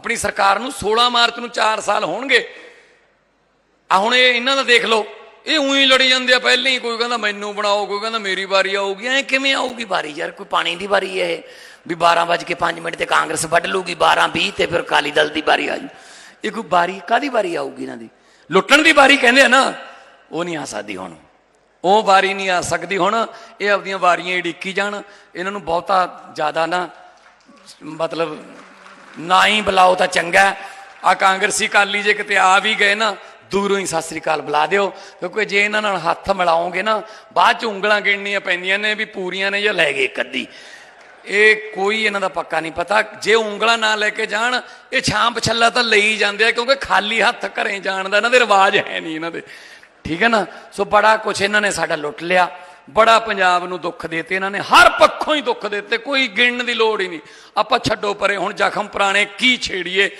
ਆਪਣੀ ਸਰਕਾਰ ਨੂੰ 16 ਮਾਰਚ ਨੂੰ 4 ਸਾਲ ਹੋਣਗੇ। ਆ ਹੁਣ ਇਹ ਇਹਨਾਂ ਦਾ ਦੇਖ ਲਓ, ਇਹ ਉਹੀ ਲੜੀ ਜਾਂਦੇ ਆ ਪਹਿਲਾਂ ਹੀ, ਕੋਈ ਕਹਿੰਦਾ ਮੈਨੂੰ ਬਣਾਓ, ਕੋਈ ਕਹਿੰਦਾ ਮੇਰੀ ਵਾਰੀ ਆਊਗੀ, ਐ ਕਿਵੇਂ ਆਊਗੀ ਵਾਰੀ ਯਾਰ, ਕੋਈ ਪਾਣੀ ਦੀ ਵਾਰੀ ਹੈ ਇਹ। ਵੀ 12:05 ਮਿੰਟ ਤੇ ਕਾਂਗਰਸ ਵੱਢ ਲੂਗੀ 12:20 ਤੇ ਫਿਰ ਅਕਾਲੀ ਦਲ ਦੀ ਵਾਰੀ ਆ ਇਹ ਕੋਈ ਵਾਰੀ ਕਾਦੀ ਵਾਰੀ ਆਊਗੀ ਇਹਨਾਂ ਦੀ? ਲੁੱਟਣ ਦੀ ਵਾਰੀ ਕਹਿੰਦੇ ਆ ਨਾ, ਉਹ ਨਹੀਂ ਆ ਸਕਦੀ ਹੁਣ। ਉਹ ਵਾਰੀ ਨਹੀਂ ਆ ਸਕਦੀ ਹੁਣ, ਇਹ ਆਪਦੀਆਂ ਵਾਰੀਆਂ ਹੀ ਜਾਣ। ਇਹਨਾਂ ਨੂੰ ਬਹੁਤਾ ਜ਼ਿਆਦਾ ਨਾ, ਮਤਲਬ ਨਾ ਹੀ ਬੁਲਾਓ ਤਾਂ ਚੰਗਾ ਆ ਕਾਂਗਰਸੀ ਕਾਲੀ ਜੇ ਕਿਤੇ ਆ ਵੀ ਗਏ ਨਾ, ਦੂਰੋਂ ਹੀ ਸਤਿ ਸ੍ਰੀ ਅਕਾਲ ਬੁਲਾ ਦਿਓ। ਕਿਉਂਕਿ ਜੇ ਇਹਨਾਂ ਨਾਲ ਹੱਥ ਮਿਲਾਓਗੇ ਨਾ, ਬਾਅਦ ਚ ਉਂਗਲਾਂ ਗਿਣਨੀਆਂ ਪੈਂਦੀਆਂ ਨੇ ਵੀ ਪੂਰੀਆਂ ਨੇ ਜਾਂ ਲੈ ਗਏ ਇੱਕ ਅੱਧੀ। ਇਹ ਕੋਈ ਇਹਨਾਂ ਦਾ ਪੱਕਾ ਨਹੀਂ ਪਤਾ। ਜੇ ਉਂਗਲਾਂ ਨਾ ਲੈ ਕੇ ਜਾਣ, ਇਹ ਛਾਂ ਛੱਲਾ ਤਾਂ ਲਈ ਜਾਂਦੇ ਆ, ਕਿਉਂਕਿ ਖਾਲੀ ਹੱਥ ਘਰੇ ਜਾਣ ਦਾ ਇਹਨਾਂ ਦੇ ਰਿਵਾਜ ਹੈ ਨਹੀਂ ਇਹਨਾਂ ਦੇ। ਠੀਕ ਹੈ ਨਾ? ਸੋ ਬੜਾ ਕੁਝ ਇਹਨਾਂ ਨੇ ਸਾਡਾ ਲੁੱਟ ਲਿਆ। ਬੜਾ ਪੰਜਾਬ ਨੂੰ ਦੁੱਖ ਦੇਤੇ, ਇਹਨਾਂ ਨੇ ਹਰ ਪੱਖੋਂ ਹੀ ਦੁੱਖ ਦਿੱਤੇ, ਕੋਈ ਗਿਣਨ ਦੀ ਲੋੜ ਹੀ ਨਹੀਂ। ਆਪਾਂ ਛੱਡੋ ਪਰੇ, ਹੁਣ ਜ਼ਖਮ ਪੁਰਾਣੇ ਕੀ ਛੇੜੀਏ?